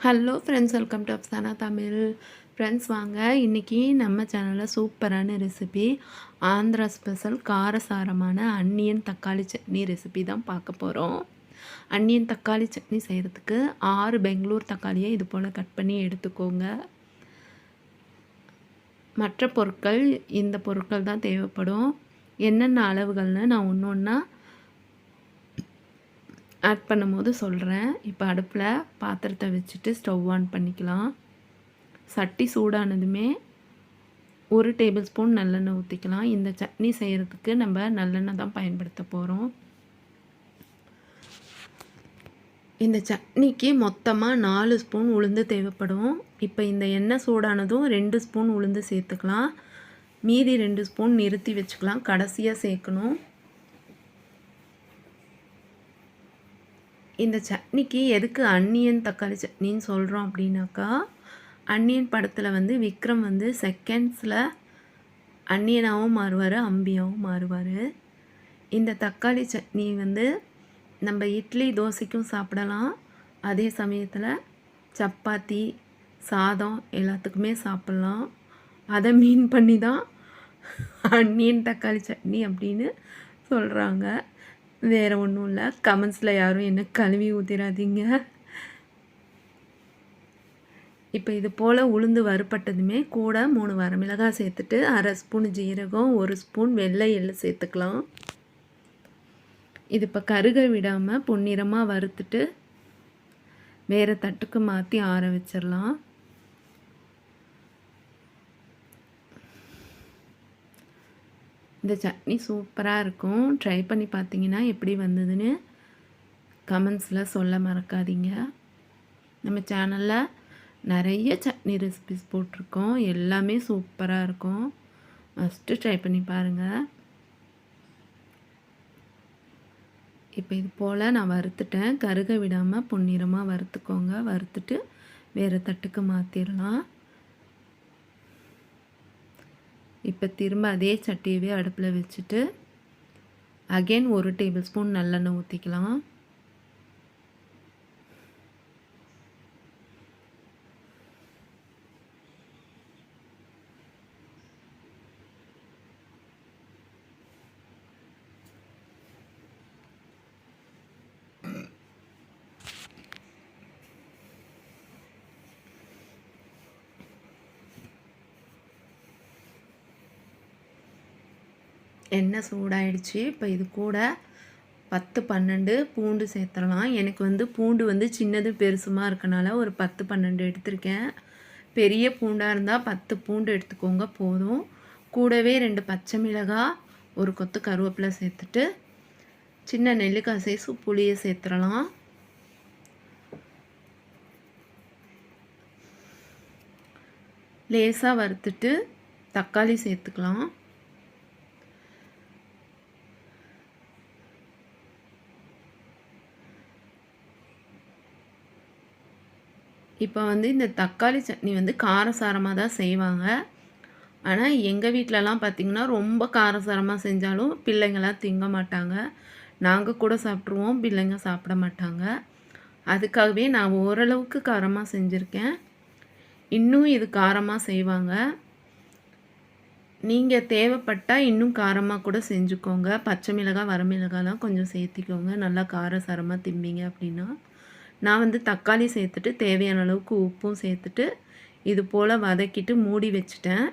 Hello friends welcome to अफसाना Tamil friends வாங்க. இன்றைக்கி நம்ம சேனலில் சூப்பரான ரெசிபி ஆந்திரா ஸ்பெஷல் காரசாரமான அன்னியன் தக்காளி சட்னி ரெசிபி தான் பார்க்க போகிறோம் அன்னியன் தக்காளி சட்னி செய்கிறதுக்கு ஆறு பெங்களூர் தக்காளியை இது போல் கட் பண்ணி எடுத்துக்கோங்க. மற்ற பொருட்கள் இந்த பொருட்கள் தான் தேவைப்படும். என்னென்ன அளவுகள்னு நான் ஒன்று ஒன்றா ஆட் பண்ணும்போது சொல்கிறேன் இப்போ அடுப்பில் பாத்திரத்தை வச்சுட்டு ஸ்டவ் ஆன் பண்ணிக்கலாம். சட்டி சூடானதுமே ஒரு டேபிள் ஸ்பூன் நல்லெண்ணெய் ஊற்றிக்கலாம் இந்த சட்னி செய்கிறதுக்கு நம்ம நல்லெண்ணெய் தான் பயன்படுத்த போகிறோம் இந்த சட்னிக்கு மொத்தமாக நாலு ஸ்பூன் உளுந்து தேவைப்படும். இப்போ இந்த எண்ணெய் சூடானதும் ரெண்டு ஸ்பூன் உளுந்து சேர்த்துக்கலாம். மீதி ரெண்டு ஸ்பூன் நிறுத்தி வச்சுக்கலாம். கடைசியாக சேர்க்கணும். இந்த சட்னிக்கு எதுக்கு அன்னியன் தக்காளி சட்னின்னு சொல்கிறோம் அப்படின்னாக்கா அன்னியன் படத்தில் வந்து விக்ரம் வந்து செகண்ட்ஸில் அன்னியனாகவும் மாறுவார் அம்பியாகவும் மாறுவார். இந்த தக்காளி சட்னி வந்து நம்ம இட்லி தோசைக்கும் சாப்பிடலாம். அதே சமயத்தில் சப்பாத்தி சாதம் எல்லாத்துக்குமே சாப்பிட்லாம். அதை மீன் பண்ணி தான் அன்னியன் தக்காளி சட்னி அப்படின்னு சொல்கிறாங்க வேறு ஒன்றும் இல்லை. கமெண்ட்ஸில் யாரும் என்ன கழுவி ஊற்றிடாதீங்க இப்போ இது போல் உளுந்து வறுப்பட்டதுமே கூட மூணு வரமிளகாய் சேர்த்துட்டு அரை ஸ்பூன் ஜீரகம் ஒரு ஸ்பூன் வெள்ளை எள்ளு சேர்த்துக்கலாம். இது இப்போ கருக விடாமல் பொன்னிறமாக வறுத்துட்டு வேறு தட்டுக்கு மாற்றி ஆற வச்சிடலாம். இந்த சட்னி சூப்பராக இருக்கும். ட்ரை பண்ணி பார்த்தீங்கன்னா எப்படி வந்ததுன்னு கமெண்ட்ஸில் சொல்ல மறக்காதீங்க. நம்ம சேனலில் நிறைய சட்னி ரெசிபிஸ் போட்டிருக்கோம். எல்லாமே சூப்பராக இருக்கும். ஃபஸ்ட்டு ட்ரை பண்ணி பாருங்கள் இப்போ இது போல் நான் வறுத்துட்டேன். கருக விடாமல் பொன்னிறமாக வறுத்துக்கோங்க. வறுத்துட்டு வேறு தட்டுக்கு மாற்றிடலாம் இப்போ திரும்ப அதே சட்டியவே அடுப்பில் வச்சுட்டு அகெயின் ஒரு டேபிள் ஸ்பூன் நல்லெண்ணெய் ஊற்றிக்கலாம் எண்ணெய் சூடாயிடுச்சு. இப்போ இது கூட பத்து பன்னெண்டு பூண்டு சேர்த்துடலாம். எனக்கு வந்து பூண்டு வந்து சின்னது பெருசுமாக இருக்கனால ஒரு பத்து பன்னெண்டு எடுத்திருக்கேன். பெரிய பூண்டாக இருந்தால் பத்து பூண்டு எடுத்துக்கோங்க போதும். கூடவே ரெண்டு பச்சை மிளகாய் ஒரு கொத்து கருவேப்பிலை சேர்த்துட்டு சின்ன நெல்லிக்காய் சைஸு புளியை சேர்த்துடலாம். லேசாக வறுத்துட்டு தக்காளி சேர்த்துக்கலாம். இப்போ வந்து இந்த தக்காளி சட்னி வந்து காரசாரமாக தான் செய்வாங்க. ஆனால் எங்கள் வீட்டிலலாம் பார்த்திங்கன்னா ரொம்ப காரசாரமாக செஞ்சாலும் பிள்ளைங்களாம் திங்க மாட்டாங்க. நாங்கள் கூட சாப்பிட்ருவோம் பிள்ளைங்க சாப்பிட மாட்டாங்க. அதுக்காகவே நான் ஓரளவுக்கு காரமாக செஞ்சுருக்கேன். இன்னும் இது காரமாக செய்வாங்க. நீங்கள் தேவைப்பட்டால் இன்னும் காரமாக கூட செஞ்சுக்கோங்க. பச்சை மிளகாய் வரமிளகாலாம் கொஞ்சம் சேர்த்திக்கோங்க. நல்லா காரசாரமாக திம்பிங்க அப்படின்னா. நான் வந்து தக்காளி சேர்த்துட்டு தேவையான அளவுக்கு உப்பும் சேர்த்துட்டு இது போல் வதக்கிட்டு மூடி வச்சுட்டேன்.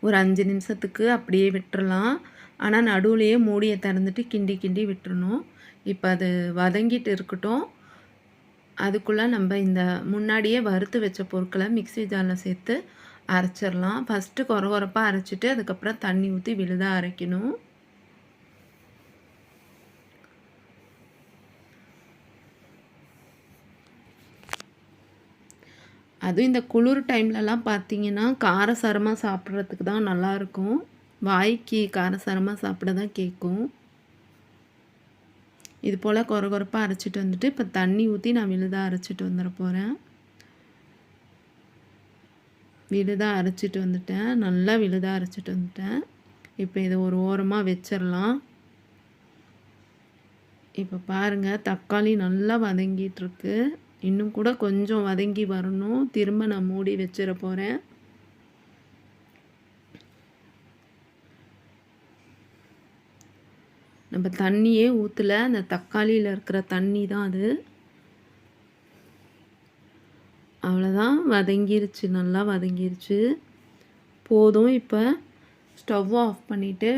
ஒரு அஞ்சு நிமிஷத்துக்கு அப்படியே விட்டுறலாம். ஆனால் நடுவுலையே மூடியை திறந்துட்டு கிண்டி கிண்டி விட்டுறணும். இப்போ அது வதங்கிட்டு இருக்கட்டும். அதுக்குள்ளே நம்ம இந்த முன்னாடியே வறுத்து வச்ச பொருட்களை மிக்சி ஜாரில் சேர்த்து அரைச்சிடலாம். ஃபஸ்ட்டு குறை குறப்பாக அரைச்சிட்டு அதுக்கப்புறம் தண்ணி ஊற்றி விழுதாக அரைக்கணும். அதுவும் இந்த குளிர் டைம்லலாம் பார்த்தீங்கன்னா காரசாரமாக சாப்பிட்றதுக்கு தான் நல்லாயிருக்கும். வாய்க்கு காரசாரமாக சாப்பிட தான் கேட்கும். இது போல் கொர கொரப்பாக அரைச்சிட்டு வந்துட்டு இப்போ தண்ணி ஊற்றி நான் விழுதாக அரைச்சிட்டு வந்துட போகிறேன் விழுதாக அரைச்சிட்டு வந்துட்டேன். நல்லா விழுதாக அரைச்சிட்டு வந்துட்டேன். இப்போ இதை ஒரு ஓரமாக வச்சிடலாம் இப்போ பாருங்கள் தக்காளி நல்லா வதங்கிட்டுருக்கு இன்னும் கூட கொஞ்சம் வதங்கி வரணும். திரும்ப நான் மூடி வச்சிட போகிறேன் நம்ம தண்ணியே ஊற்றல அந்த தக்காளியில் இருக்கிற தண்ணி தான் அது. அவ்வளோதான் வதங்கிருச்சு. நல்லா வதங்கிருச்சு. போதும் இப்போ. ஸ்டவ் ஆஃப் பண்ணிவிட்டு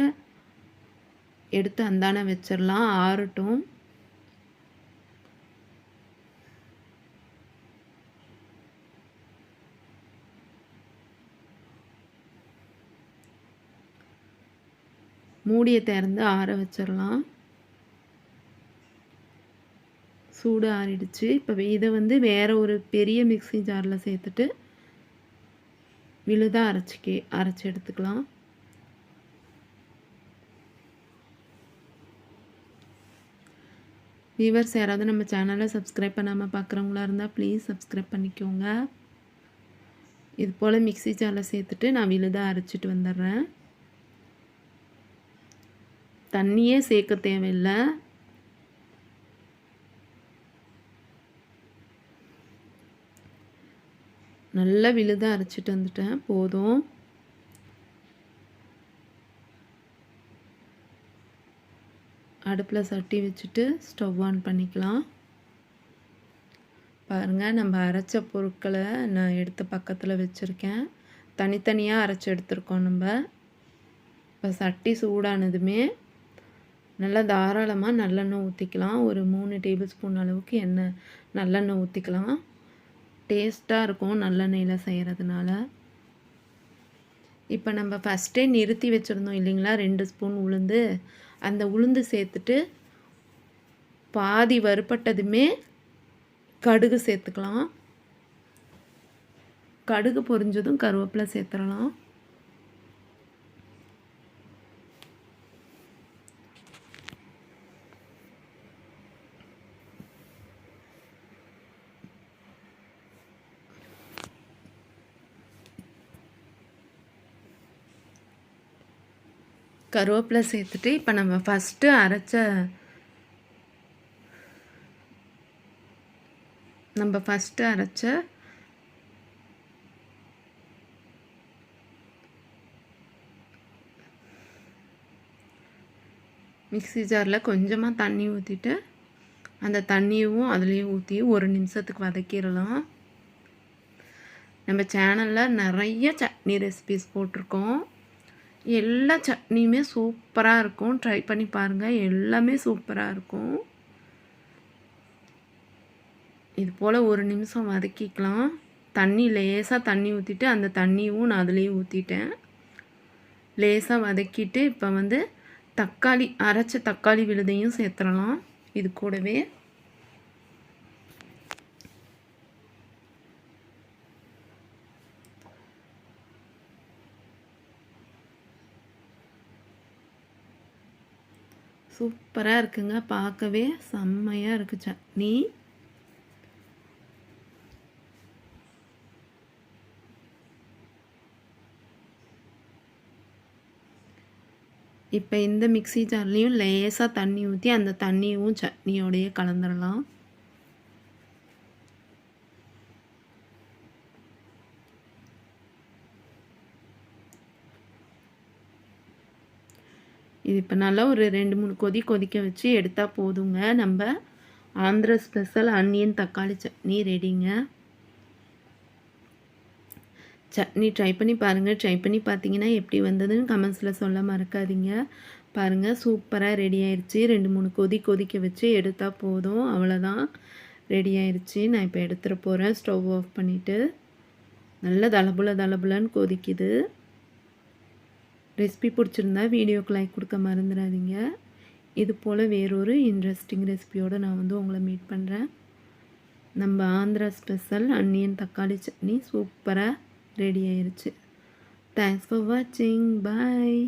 எடுத்து அந்தான வச்சிடலாம் ஆறட்டும். மூடியை திறந்து ஆற வச்சிடலாம் சூடு ஆறிடுச்சு. இப்போ இதை வந்து வேறு ஒரு பெரிய மிக்சி ஜாரில் சேர்த்துட்டு விழுதாக அரைச்சிக்கே அரைச்சி எடுத்துக்கலாம். வியூவர்ஸ் யாராவது நம்ம சேனலை சப்ஸ்கிரைப் பண்ணாமல் பார்க்குறவங்களா இருந்தால் ப்ளீஸ் சப்ஸ்கிரைப் பண்ணிக்கோங்க. இது போல் மிக்சி ஜாரில் சேர்த்துட்டு நான் விழுதாக அரைச்சிட்டு வந்துடுறேன். தண்ணியே சேர்க்க தேவையில்லை. நல்லா விழுதாக அரைச்சிட்டு வந்துட்டேன். போதும். அடுப்பில் சட்டி வச்சுட்டு ஸ்டவ் ஆன் பண்ணிக்கலாம். பாருங்கள் நம்ம அரைச்ச பொருட்களை நான் எடுத்து பக்கத்தில் வச்சுருக்கேன். தனித்தனியாக அரைச்சி எடுத்துருக்கோம் நம்ம. இப்போ சட்டி சூடானதுமே நல்லா தாராளமாக நல்லெண்ணெய் ஊற்றிக்கலாம் ஒரு மூணு டேபிள் ஸ்பூன் அளவுக்கு எண்ணெய் நல்லெண்ணெய் ஊற்றிக்கலாம் டேஸ்ட்டாக இருக்கும் நல்லெண்ணெயில் செய்கிறதுனால இப்போ நம்ம ஃபஸ்ட்டே நிறுத்தி வச்சுருந்தோம் இல்லைங்களா? ரெண்டு ஸ்பூன் உளுந்து. அந்த உளுந்து சேர்த்துட்டு பாதி வறுப்பட்டதுமே கடுகு சேர்த்துக்கலாம். கடுகு பொரிஞ்சதும் கருவேப்பிலை சேர்த்துடலாம். கருவேப்பிலை சேர்த்துட்டு இப்போ நம்ம ஃபஸ்ட்டு அரைச்ச நம்ம ஃபஸ்ட்டு அரைச்ச மிக்சி ஜாரில் கொஞ்சமாக தண்ணி ஊற்றிட்டு அந்த தண்ணியும் அதுலேயும் ஊற்றி ஒரு நிமிஷத்துக்கு வதக்கிடலாம். நம்ம சேனலில் நிறைய சட்னி ரெசிபிஸ் போட்டிருக்கோம். எல்லா சட்னியுமே சூப்பராக இருக்கும். ட்ரை பண்ணி பாருங்கள் எல்லாமே சூப்பராக இருக்கும். இது போல் ஒரு நிமிஷம் வதக்கிக்கலாம். தண்ணி லேசாக தண்ணி ஊற்றிட்டு அந்த தண்ணியும் நான் அதுலேயும் ஊற்றிட்டேன் லேசாக வதக்கிட்டு இப்போ வந்து தக்காளி அரைச்ச தக்காளி விழுதையும் சேர்த்துடலாம். இது கூடவே. சூப்பராக இருக்குங்க. பார்க்கவே செம்மையாக இருக்குது சட்னி இப்போ இந்த மிக்சி ஜார்லேயும் லேசாக தண்ணி ஊற்றி அந்த தண்ணியும் சட்னியோடையே கலந்துடலாம் இது இப்போ நல்லா ஒரு ரெண்டு மூணு கொதி கொதிக்க வச்சு எடுத்தால் போதுங்க. நம்ம ஆந்திர ஸ்பெஷல் அன்னியன் தக்காளி சட்னி ரெடிங்க சட்னி ட்ரை பண்ணி பாருங்கள் ட்ரை பண்ணி பார்த்தீங்கன்னா எப்படி வந்ததுன்னு கமெண்ட்ஸில் சொல்ல மறக்காதீங்க. பாருங்கள் சூப்பராக ரெடி ஆயிடுச்சு ரெண்டு மூணு கொதி கொதிக்க வச்சு எடுத்தால் போதும். அவ்வளோதான் ரெடி ஆயிடுச்சு நான் இப்போ எடுத்துகிட்டு போகிறேன் ஸ்டவ் ஆஃப் பண்ணிவிட்டு நல்லா தளபுல தளபுலன்னு கொதிக்குது. ரெசிபி பிடிச்சிருந்தா வீடியோக்கு லைக் கொடுக்க மறந்துடாதீங்க. இது போல் வேறொரு இன்ட்ரெஸ்டிங் ரெசிபியோடு நான் வந்து உங்களை மீட் பண்ணுறேன் நம்ம ஆந்திரா ஸ்பெஷல் அன்னியன் தக்காளி சட்னி சூப்பராக ரெடி ஆயிடுச்சு தேங்க்ஸ் ஃபார் வாட்சிங் பாய்